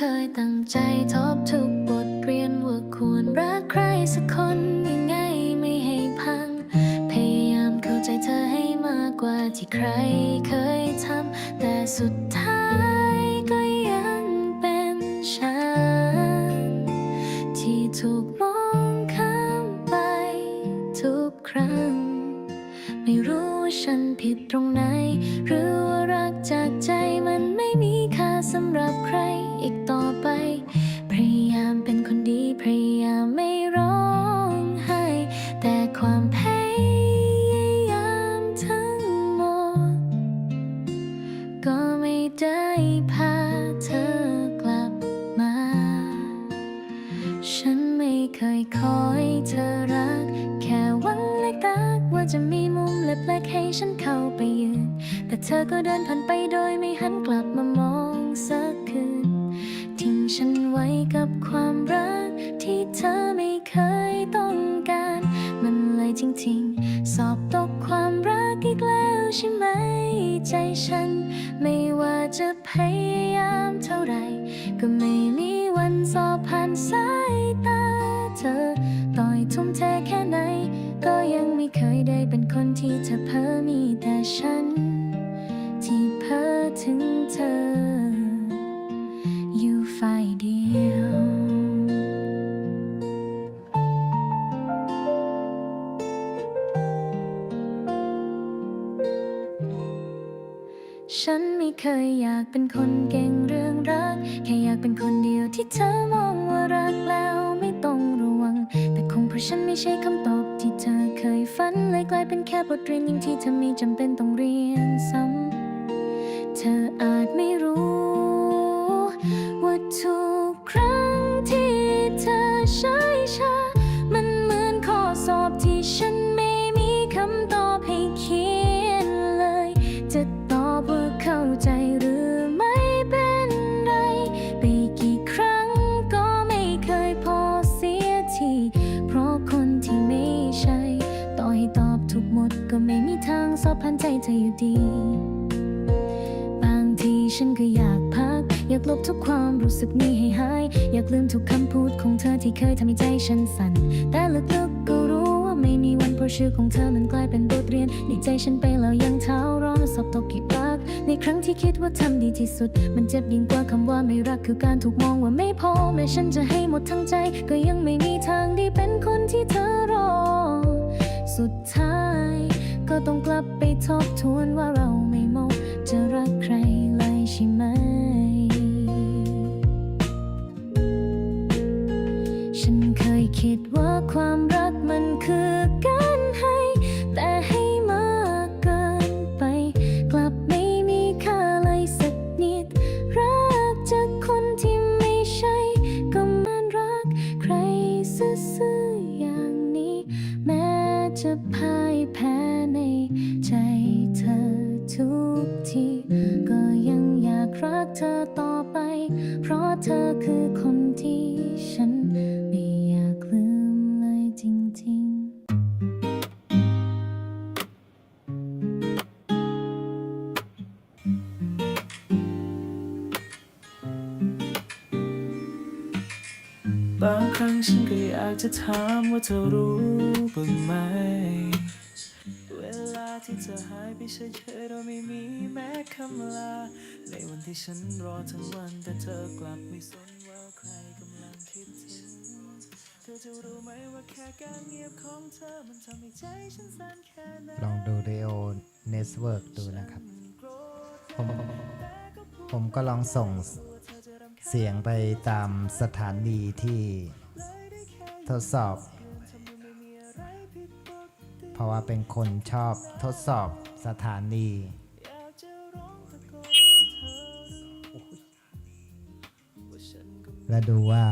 เคยตั้งใจทบทุกบทเรียนว่าควรรักใครสักคน ก็เดินผ่านไปโดยไม่หันกลับมามองสักคืน ทิ้งฉันไว้กับความรักที่เธอไม่เคยต้องการ มันเลยจริงๆ สอบตกความรักอีกแล้วใช่ไหม ใจฉัน ไม่ว่าจะพยายามเท่าไหร่ก็ไม่มีวันสอบผ่านสายตาเธอ ต่อยทุ่มเทแค่ไหน ก็ยังไม่เคยได้เป็นคนที่เธอเพ้อมีแต่ฉัน เพอถึงเธอ อยู่ฝ่ายเดียว ฉันไม่เคยอยากเป็นคนเก่งเรื่องรัก แค่อยากเป็นคนเดียวที่เธอมองว่ารักแล้วไม่ต้องระวัง แต่คงเพราะฉันไม่ใช่คำตอบที่เธอเคยฝัน เลยกลายเป็นแค่บทเรียนยิ่งที่เธอไม่จำเป็นต้องเรียนซ้ำ ธออาจไม่รู้ ว่าทุกครั้งที่เธอใช้ชา มันเหมือนข้อสอบที่ฉันไม่มีคำตอบให้เขียนเลย จะตอบว่าเข้าใจหรือไม่เป็นไร ไปกี่ครั้งก็ไม่เคยพอเสียที เพราะคนที่ไม่ใช่ ต่อให้ตอบถูกหมดก็ไม่มีทางสอบผ่านใจเธออยู่ดี ฉันก็อยากพัก อยากลบทุกความรู้สึกนี้ให้หาย อยากลืมทุกคำพูดของเธอที่เคยทำให้ใจฉันสั่น แต่ลึกๆก็รู้ว่าไม่มีวันเพราะชื่อของเธอมันกลายเป็นบทเรียนในใจฉันไปแล้วยังเท้าร้อนสอบตกกี่รัก ในครั้งที่คิดว่าทำดีที่สุด มันเจ็บยิ่งกว่าคำว่าไม่รักคือการถูกมองว่าไม่พอแม้ฉันจะให้หมดทั้งใจ ก็ยังไม่มีทางได้เป็นคนที่เธอรอ สุดท้าย ก็ต้องกลับไปทบทวนว่าเราไม่เหมาะจะรักใคร คิดว่าความรัก บางครั้งฉันก็อยากจะถามว่าเธอรู้บ้างไหม เวลาที่เธอหายไปเฉยๆเราไม่มีแม้คำลา ในวันที่ฉันรอทั้งวันแต่เธอกลับไม่สนว่าใครกำลังคิดถึง เธอจะรู้ไหมว่าแค่การเงียบของเธอมันทำให้ใจฉันสั่นแค่ไหนลองดูเรโอเนสเวิร์กดูนะครับ ผมผมก็ลองส่ง เสียงไปตามสถานีที่ทดสอบ เพราะว่าเป็นคนชอบทดสอบสถานี และดูว่า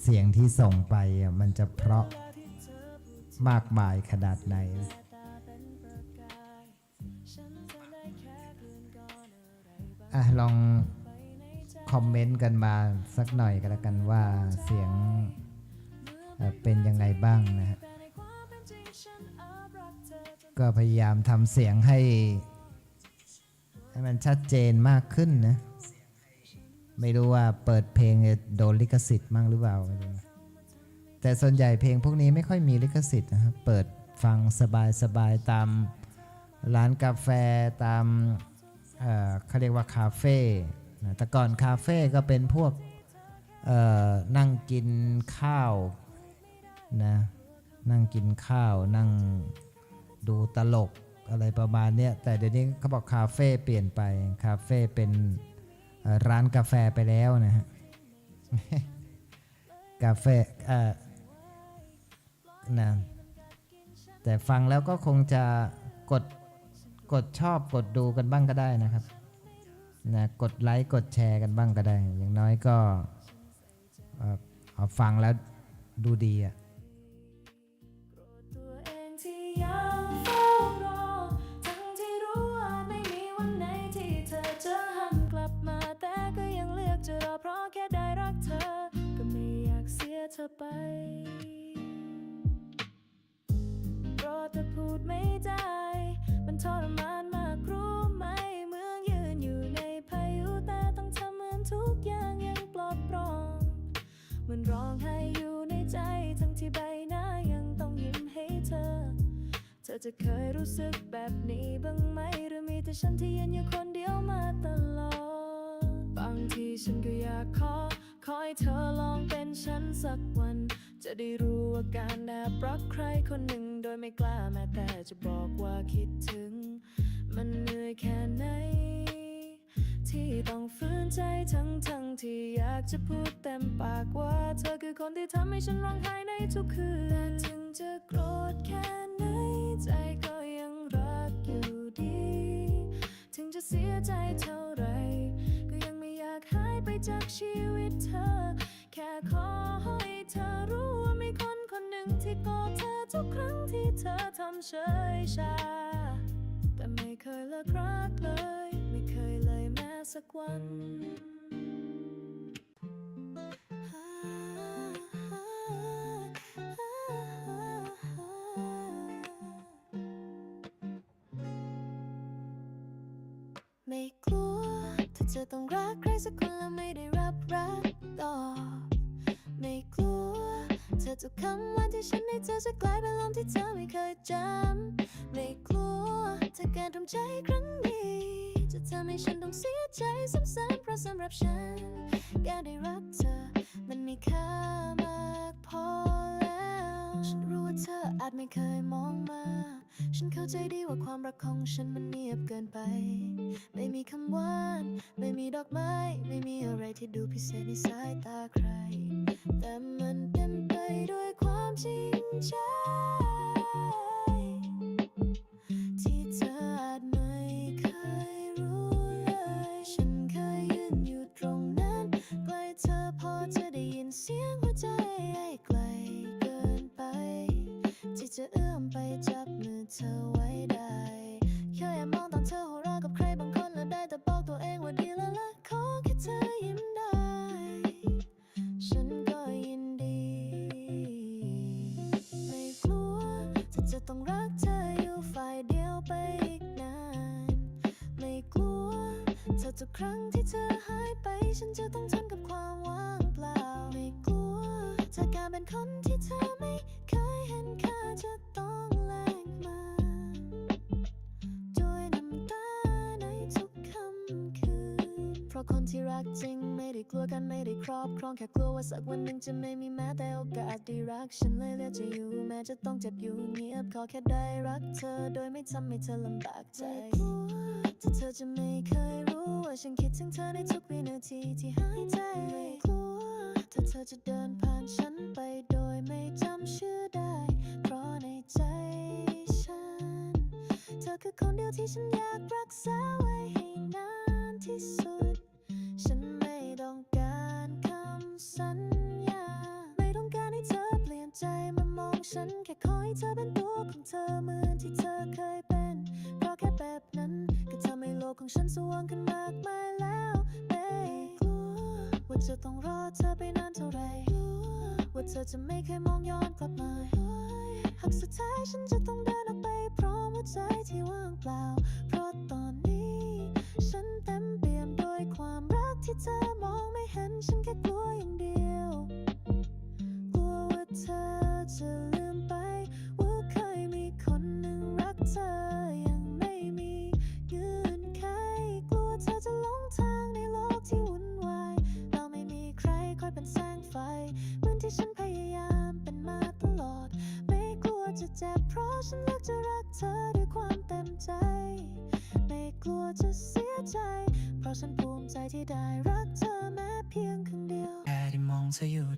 เสียงที่ส่งไปอะมันจะเพราะมากมายขนาดไหนอะลอง คอมเมนต์กันมาสักหน่อยก็แล้วกันว่าเสียงเป็นยังไงบ้างนะฮะก็พยายามทำเสียงให้ ให้มันชัดเจนมากขึ้นนะ ไม่รู้ว่าเปิดเพลงโดนลิขสิทธิ์มั่งหรือเปล่าไม่รู้แต่ส่วนใหญ่เพลงพวกนี้ไม่ค่อยมีลิขสิทธิ์นะครับเปิดฟังสบายๆตามร้านกาแฟตามเอ่อเขาเรียกว่าคาเฟ่ แต่ก่อนคาเฟ่ก็เป็นพวกนั่งกินข้าวนะนั่งกินข้าวนั่งดูตลกอะไรประมาณเนี้ยแต่เดี๋ยวนี้เขาบอกคาเฟ่เปลี่ยนไปคาเฟ่เป็นร้านกาแฟไปแล้วนะฮะกาแฟเอ่อนะแต่ฟังแล้วก็คงจะกดกดชอบกดดูกันบ้างก็ได้นะครับ นะกดไลค์กดแชร์กันบ้างก็ได้ อย่างน้อยก็ออฟังแล้วดูดีอะ มือนร้องไห้อยู่ในใจทั้งที่ใบหน้ายังต้องยิ้มให้เธอ เธอจะเคยรู้สึกแบบนี้บ้างไหม หรือมีแต่ฉันที่ยืนอยู่คนเดียวมาตลอด บางทีฉันก็อยากขอ ขอให้เธอลองเป็นฉันสักวัน จะได้รู้ว่าการแอบรักใครคนหนึ่งโดยไม่กล้าแม้แต่จะบอกว่าคิดถึง มันเหนื่อยแค่ไหน ที่ต้องฝืนใจทั้งทั้ง ที่อยากจะพูดเต็มปากว่า เธอคือคนที่ทำให้ฉันร้องไห้ในทุกคืนแต่ถึงจะโกรธแค่ไหน ใจก็ยังรักอยู่ดี ถึงจะเสียใจเท่าไร ก็ยังไม่อยากหายไปจากชีวิตเธอ แค่ขอให้เธอรู้ว่ามีคนคนหนึ่งที่กอดเธอทุกครั้งที่เธอทำเฉยชา แต่ไม่เคยเลิกรักเลย ไม่เคยเลยแม้สักวัน ไม่กลัว ถ้าเธอต้องรักใครสักคนแล้วไม่ได้รับรักตอบไม่กลัว เธอทุกคำว่าที่ฉันให้เธอจะกลายเป็นลมที่เธอไม่เคยจำไม่กลัว ถ้าการทำใจครั้งนี้ จะทำให้ฉันต้องเสียใจซ้ำๆเพราะสำหรับฉันการได้รักเธอ มันมีค่ามากพอแล้วฉันรู้ เธออาจไม่เคยมองมา ฉันเข้าใจดีว่าความรักของฉันมันเงียบเกินไป ไม่มีคำหวาน ไม่มีดอกไม้ ไม่มีอะไรที่ดูพิเศษในสายตาใคร แต่มันเป็น ทุกครั้งที่เธอหายไปฉันจะต้องทนกับความว่างเปล่า ไม่กลัวจากการเป็นคนที่เธอไม่เคยเห็นค่าจะต้องแลกมา ด้วยน้ำตาในทุกค่ำคืน เพราะคนที่รักจริงไม่ได้กลัวกันไม่ได้ครอบครองแค่กลัวว่าสักวันหนึ่งจะไม่มีแม้แต่โอกาสได้รัก ฉันเลยเลือกจะอยู่แม้จะต้องเจ็บอยู่เงียบขอแค่ได้รักเธอ โดยไม่ทำให้เธอลำบากใจ ที่เธอจะไม่เคยรู้ว่าฉันคิดถึงเธอในทุกวินาทีที่หายใจไม่กลัวถ้าเธอจะเดินผ่านฉันไปโดยไม่จำชื่อได้ เพราะในใจฉัน เธอคือคนเดียวที่ฉัน จะไม่เคยมองย้อนกลับมาหากสุดท้ายฉันจะต้อง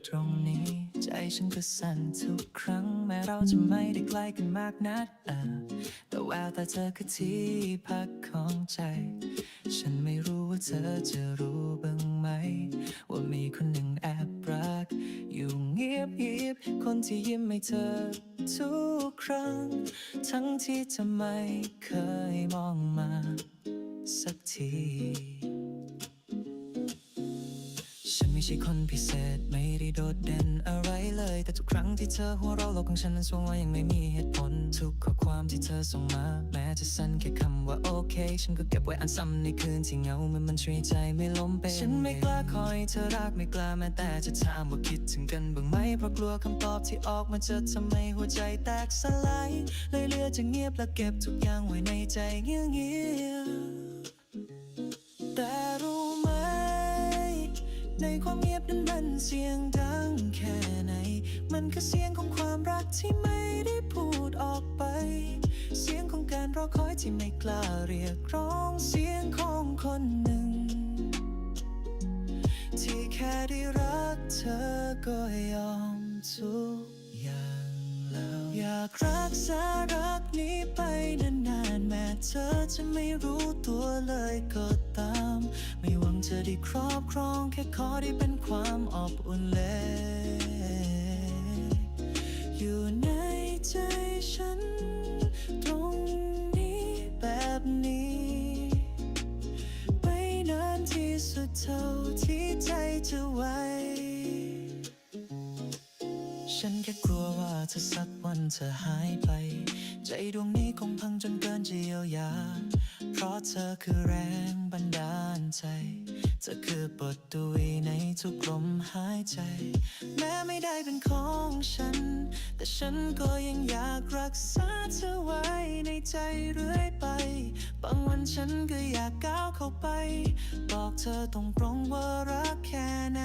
ตรงนี้ ใจฉันก็สั่นทุกครั้ง แม้เราจะไม่ได้ใกล้กันมากนักเออแต่แววตาเธอคือที่พักของใจ ฉันไม่รู้ว่าเธอจะรู้บ้างไหม ว่ามีคนหนึ่งแอบรัก อยู่เงียบเงียบๆคนที่ยิ้มให้เธอทุกครั้ง ทั้งที่เธอไม่เคยมองมา สักที ช่คนพิเศษไม่ได้โดดเด่นอะไรเลย แต่ทุกครั้งที่เธอหัวเราะโลกของฉันนั้นสว่างว่ายังไม่มีเหตุผล ทุกข้อความที่เธอส่งมา แม้จะสั้นแค่คำว่าโอเค ฉันก็เก็บไว้อ่านซ้ำในคืนที่เหงาเมื่อมันช่วยใจไม่ล้มเป็นฉันไม่กล้าคอยเธอรักไม่กล้าแม้แต่จะถามว่าคิดถึงกันบ้างไหมเพราะกลัวคำตอบที่ออกมาจะทำให้หัวใจแตกสลายเลยเลือกจะเงียบและเก็บทุกอย่างไว้ในใจเงียบ ในความเงียบนั้นมันเสียงดังแค่ไหน มันคือเสียงของความรักที่ไม่ได้พูดออกไป เสียงของการรอคอยที่ไม่กล้าเรียกร้อง เสียงของคนหนึ่ง ที่แค่ได้รักเธอก็ยอมทุกอย่างแล้ว อยากรักษารักนี้ไปนานๆแม้เธอจะไม่รู้ตัวเลยก็ตามไม่ จะได้ครอบครองแค่ขอได้เป็นความอบอุ่นเล็กอยู่ในใจฉัน ตรงนี้แบบนี้ไม่นานที่สุดเท่าที่ใจจะไหวฉันแค่กลัวว่าถ้าสักวันเธอหายไป ใจดวงนี้คงพังจนเกินจะเยียวยา เพราะเธอคือแรงบันดาลใจ เธอคือบทดุยในทุกลมหายใจ แม้ไม่ได้เป็นของฉัน แต่ฉันก็ยังอยากรักษาเธอไว้ในใจเรื่อยไป บางวันฉันก็อยากก้าวเข้าไป บอกเธอตรงๆว่ารักแค่ไหน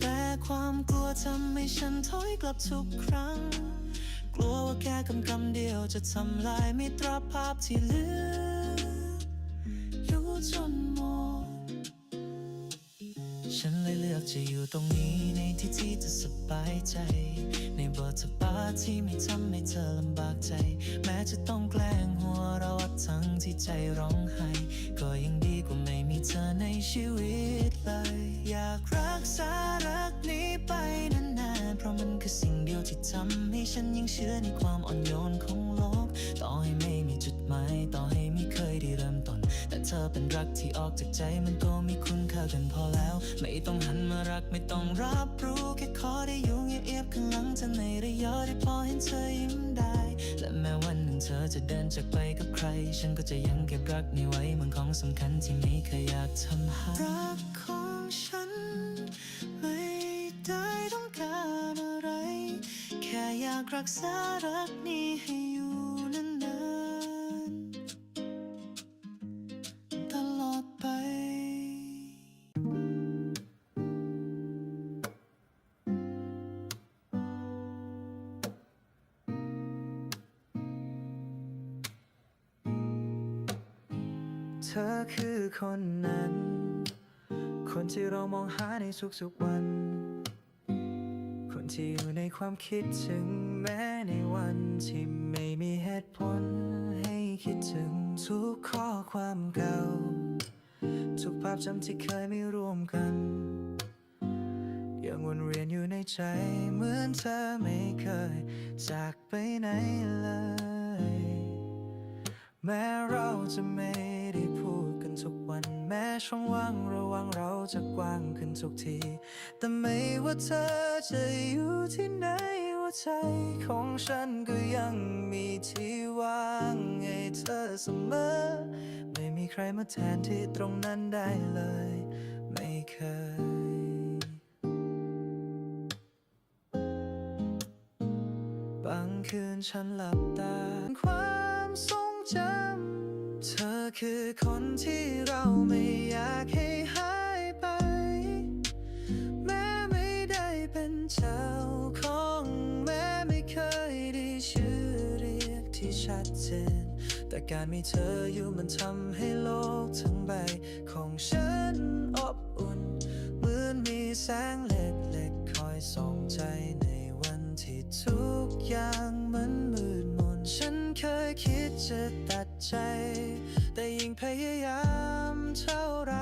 แต่ความกลัวทำให้ฉันถอยกลับทุกครั้งกลัวว่าแค่คำคำเดียวจะทำลายมิตรภาพที่เหลือ จนหมด ฉันเลยเลือกจะอยู่ตรงนี้ในที่ที่จะสบายใจ ในบทบาทที่ไม่ทำให้เธอลำบากใจ แม้จะต้องแกล้งหัวเราะทั้งที่ใจร้องไห้ ก็ยังดีกว่าไม่มีเธอในชีวิตเลย อยากรักษารักนี้ไปนานๆ เพราะมันคือสิ่งเดียวที่ทำให้ฉันยังเชื่อในความอ่อนโยนของโลก ต่อให้ไม่มีจุดหมาย ต่อให้ไม่เคยได้เริ่ม แต่เธอเป็นรักที่ออกจากใจมันก็มีคุณค่ากันพอแล้ว ไม่ต้องหันมารักไม่ต้องรับรู้แค่ขอได้อยู่เงียบๆข้างหลังเธอในระยะที่พอเห็นเธอยิ้มได้ และแม้วันหนึ่งเธอจะเดินจากไปกับใคร ฉันก็จะยังเก็บรักนี้ไว้เหมือนของสำคัญที่ไม่เคยอยากทำให้รักของฉัน ไม่ได้ต้องการอะไร แค่อยากรักษารักนี้ให้ ในทุกๆวัน คนที่อยู่ในความคิดถึงแม้ในวันที่ไม่มีเหตุผล ให้คิดถึงทุกข้อความเก่า ทุกภาพจำที่เคยไม่ร่วมกัน ยังวนเวียนอยู่ในใจเหมือนเธอไม่เคย จากไปไหนเลย แม้เราจะไม่ นทุกวันแม้ช่องว่างระหว่างเราจะกว้างขึ้นทุกที แต่ไม่ว่าเธอจะอยู่ที่ไหนหัวใจของฉันก็ยังมีที่ว่างให้เธอเสมอ ไม่มีใครมาแทนที่ตรงนั้นได้เลย ไม่เคยบางคืนฉันหลับตาความทรงจำ คือคนที่เราไม่อยากให้หายไป แม้ไม่ได้เป็นเจ้าของแม้ไม่เคยได้ชื่อเรียการมีเธออยู่มันทำให้โลกทั้งใบ ของฉันอบอุ่น เหมือนมีแสงเล็กๆคอยส่องใจในวันที่ทุกอย่างมันมืดมนฉันเคยคิดจะตัดใจ แต่ยิ่งพยายามเท่าไร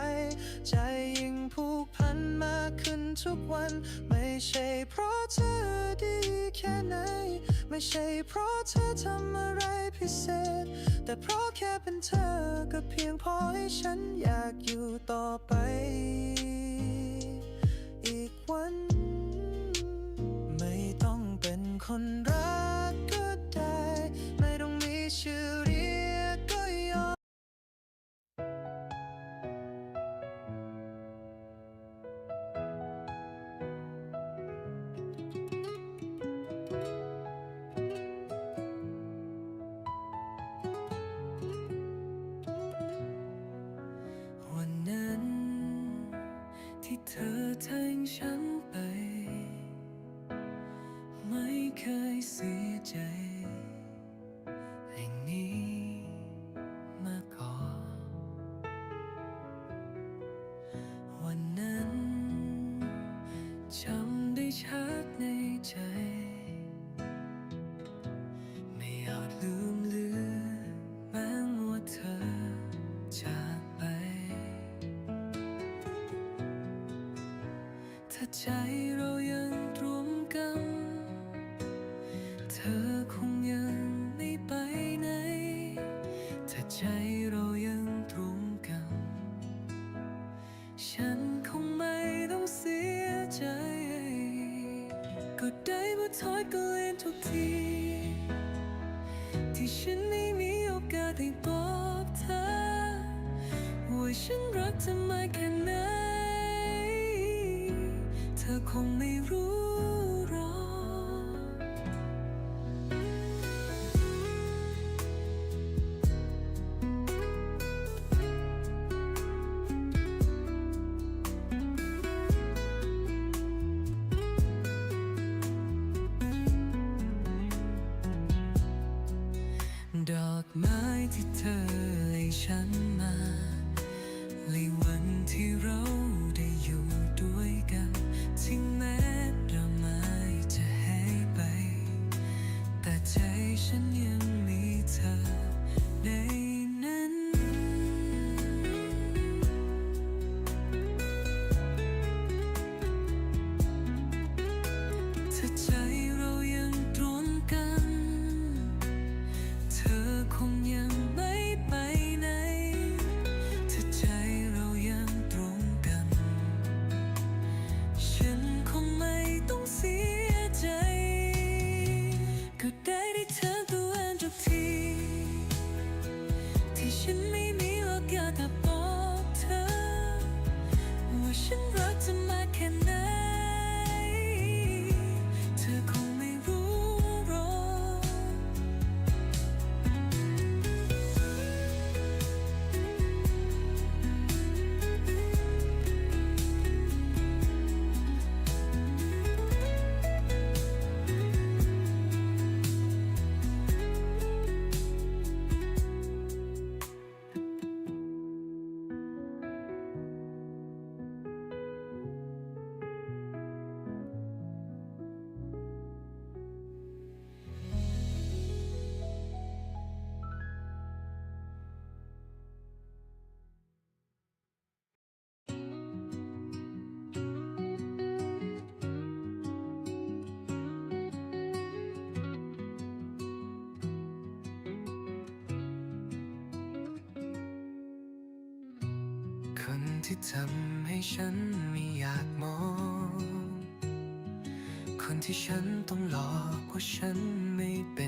ใจยิ่งผูกพันมากขึ้นทุกวัน ไม่ใช่เพราะเธอดีแค่ไหน ไม่ใช่เพราะเธอทำอะไรพิเศษ แต่เพราะแค่เป็นเธอก็เพียงพอให้ฉันอยากอยู่ต่อไป อีกวัน ไม่ต้องเป็นคนรัก ว่าฉันรักเธอมาแค่ไหน เธอคงไม่รู้ ฉั คนที่ทำให้ฉันไม่อยากมอง คนที่ฉันต้องหลอกว่าฉันไม่เป็น